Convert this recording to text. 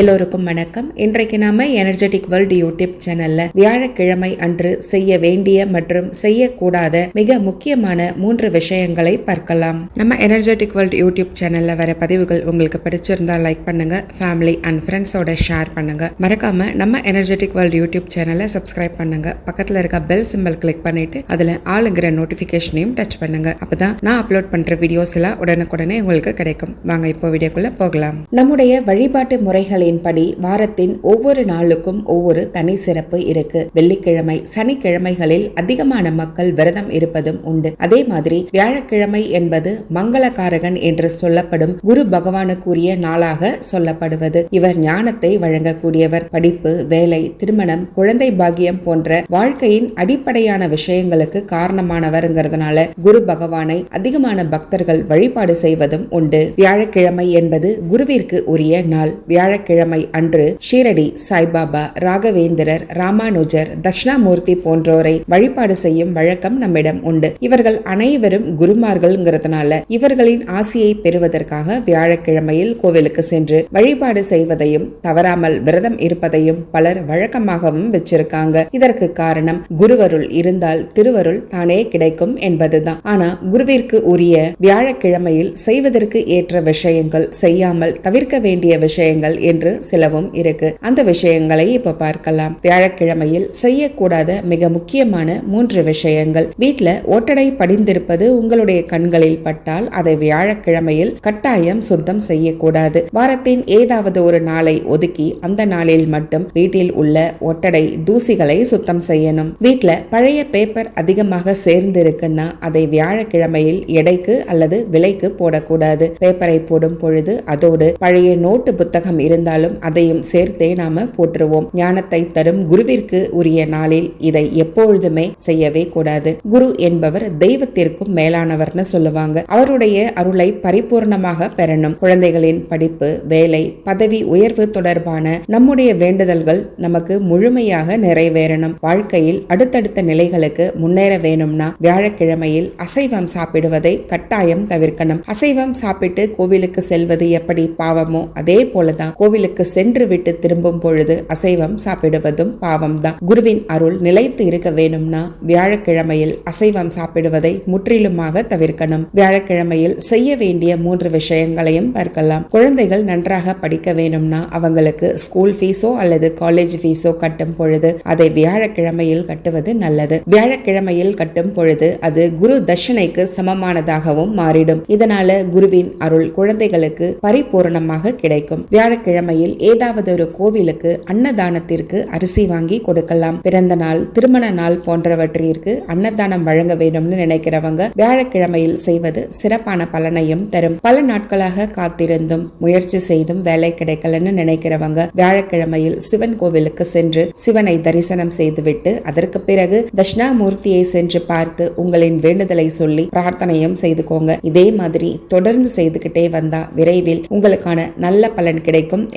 எல்லோருக்கும் வணக்கம். இன்றைக்கு நாம எனர்ஜெட்டிக் வேர்ல்டு யூடியூப் சேனல்ல வியாழக்கிழமை அன்று செய்ய வேண்டிய மற்றும் செய்யக்கூடாத மிக முக்கியமான மூன்று விஷயங்களை பார்க்கலாம். நம்ம எனர்ஜெட்டிக் வேர்ல்டு யூடியூப் சேனல்ல வர பதிவுகள் உங்களுக்கு பிடிச்சிருந்தா லைக் பண்ணுங்க ஃபேமிலி அண்ட் ஃப்ரெண்ட்ஸோட ஷேர் பண்ணுங்க. மறக்காம நம்ம எனர்ஜெட்டிக் வேர்ல்டு யூடியூப் சேனலை சப்ஸ்கிரைப் பண்ணுங்க. பக்கத்துல இருக்க பெல் சிம்பிள் கிளிக் பண்ணிட்டு அதுல ஆளுங்கிற நோட்டிபிகேஷனையும் டச் பண்ணுங்க. அப்பதான் நான் அப்லோட் பண்ற வீடியோஸ் எல்லாம் உடனுக்குடனே உங்களுக்கு கிடைக்கும். வாங்க இப்போ வீடியோக்குள்ள போகலாம். நம்முடைய வழிபாட்டு முறைகளின்படி வாரத்தின் ஒவ்வொரு நாளுக்கும் ஒவ்வொரு தனி சிறப்பு இருக்கு. வெள்ளிக்கிழமை சனிக்கிழமைகளில் அதிகமான மக்கள் விரதம் இருப்பதும் உண்டு. அதே மாதிரி வியாழக்கிழமை என்பது மங்களகாரகன் என்று சொல்லப்படும் குரு பகவானுக்குரிய நாளாக சொல்லப்படுவது. இவர் ஞானத்தை வழங்கக்கூடியவர். படிப்பு வேலை திருமணம் குழந்தை பாக்கியம் போன்ற வாழ்க்கையின் அடிப்படையான விஷயங்களுக்கு காரணமானவருங்கிறதுனால குரு பகவானை அதிகமான பக்தர்கள் வழிபாடு செய்வதும் உண்டு. வியாழக்கிழமை என்பது குருவிற்கு உரிய நாள். வியாழக்கிழமை வியாழக்கிழமை அன்று ஷீரடி சாய்பாபா ராகவேந்திரர் ராமானுஜர் தக்ஷணாமூர்த்தி போன்றோரை வழிபாடு செய்யும் வழக்கம் நம்மிடம் உண்டு. இவர்கள் அனைவரும் குருமார்கள்ங்கிறதுனால இவர்களின் ஆசியை பெறுவதற்காக வியாழக்கிழமையில் கோவிலுக்கு சென்று வழிபாடு செய்வதையும் தவறாமல் விரதம் இருப்பதையும் பலர் வழக்கமாகவும் வச்சிருக்காங்க. இதற்கு காரணம் குருவருள் இருந்தால் திருவருள் தானே கிடைக்கும் என்பதுதான். ஆனா குருவிற்கு உரிய வியாழக்கிழமையில் செய்வதற்கு ஏற்ற விஷயங்கள் செய்யாமல் தவிர்க்க வேண்டிய விஷயங்கள் என்று சிலவும் இருக்கு. அந்த விஷயங்களை இப்ப பார்க்கலாம். வியாழக்கிழமையில் செய்யக்கூடாத மிக முக்கியமான மூன்று விஷயங்கள். வீட்ல ஒட்டடை படிந்திருப்பது உங்களுடைய கண்களில் பட்டால் அதை வியாழக்கிழமையில் கட்டாயம் சுத்தம் செய்யக்கூடாது. வாரத்தின் ஏதாவது ஒரு நாளை ஒதுக்கி அந்த நாளில் மட்டும் வீட்டில் உள்ள ஒட்டடை தூசிகளை சுத்தம் செய்யணும். வீட்ல பழைய பேப்பர் அதிகமாக சேர்ந்து இருக்குன்னா அதை வியாழக்கிழமையில் எடைக்கு அல்லது விலைக்கு போடக்கூடாது. பேப்பரை போடும் பொழுது அதோடு பழைய நோட்டு புத்தகம் இருந்தால் இருந்தாலும் அதையும் சேர்த்தே நாம போற்றுவோம். ஞானத்தை தரும் குருவிற்கு உரிய நாளில் இதை எப்பொழுதுமே செய்யவே கூடாது. குரு என்பவர் தெய்வத்திற்கும் மேலானவர்னு சொல்லுவாங்க. அவருடைய அருளை பரிபூர்ணமாக பெறணும். குழந்தைகளின் படிப்பு வேலை பதவி உயர்வு தொடர்பான நம்முடைய வேண்டுதல்கள் நமக்கு முழுமையாக நிறைவேறணும். வாழ்க்கையில் அடுத்தடுத்த நிலைகளுக்கு முன்னேற வேணும்னா வியாழக்கிழமையில் அசைவம் சாப்பிடுவதை கட்டாயம் தவிர்க்கணும். அசைவம் சாப்பிட்டு கோவிலுக்கு செல்வது எப்படி பாவமோ அதே போலதான் கோவில் கோவிலுக்கு சென்று விட்டு திரும்பும் பொழுது அசைவம் சாப்பிடுவதும் பாவம்தான். குருவின் அருள் நிலைத்து இருக்க வேணும்னா வியாழக்கிழமையில் அசைவம் சாப்பிடுவதை முற்றிலுமாக தவிர்க்கணும். வியாழக்கிழமையில் செய்ய வேண்டிய மூன்று விஷயங்களையும் பார்க்கலாம். குழந்தைகள் நன்றாக படிக்க வேணும்னா அவங்களுக்கு ஸ்கூல் ஃபீஸோ அல்லது காலேஜ் ஃபீஸோ கட்டும் பொழுது அதை வியாழக்கிழமையில் கட்டுவது நல்லது. வியாழக்கிழமையில் கட்டும் பொழுது அது குரு தட்சணைக்கு சமமானதாகவும் மாறிடும். இதனால குருவின் அருள் குழந்தைகளுக்கு பரிபூர்ணமாக கிடைக்கும். வியாழக்கிழமை வியாழக்கிழமையில் ஏதாவது ஒரு கோவிலுக்கு அன்னதானத்திற்கு அரிசி வாங்கி கொடுக்கலாம். பிறந்த நாள் திருமண நாள் போன்றவற்றிற்கு அன்னதானம் வழங்க வேண்டும்னு நினைக்கிறவங்க வியாழக்கிழமையில் செய்வது சிறப்பான பலனையும் தரும். பல நாட்களாக காத்திருந்தும் முயற்சி செய்தும் வேலை கிடைக்கலன்னு நினைக்கிறவங்க வியாழக்கிழமையில் சிவன் கோவிலுக்கு சென்று சிவனை தரிசனம் செய்துவிட்டு அதற்கு பிறகு தட்சிணாமூர்த்தியை சென்று பார்த்து உங்களின் வேண்டுதலை சொல்லி பிரார்த்தனையும் செய்துக்கோங்க. இதே மாதிரி தொடர்ந்து செய்துகிட்டே வந்தா விரைவில் உங்களுக்கான நல்ல பலன் கிடைக்கும்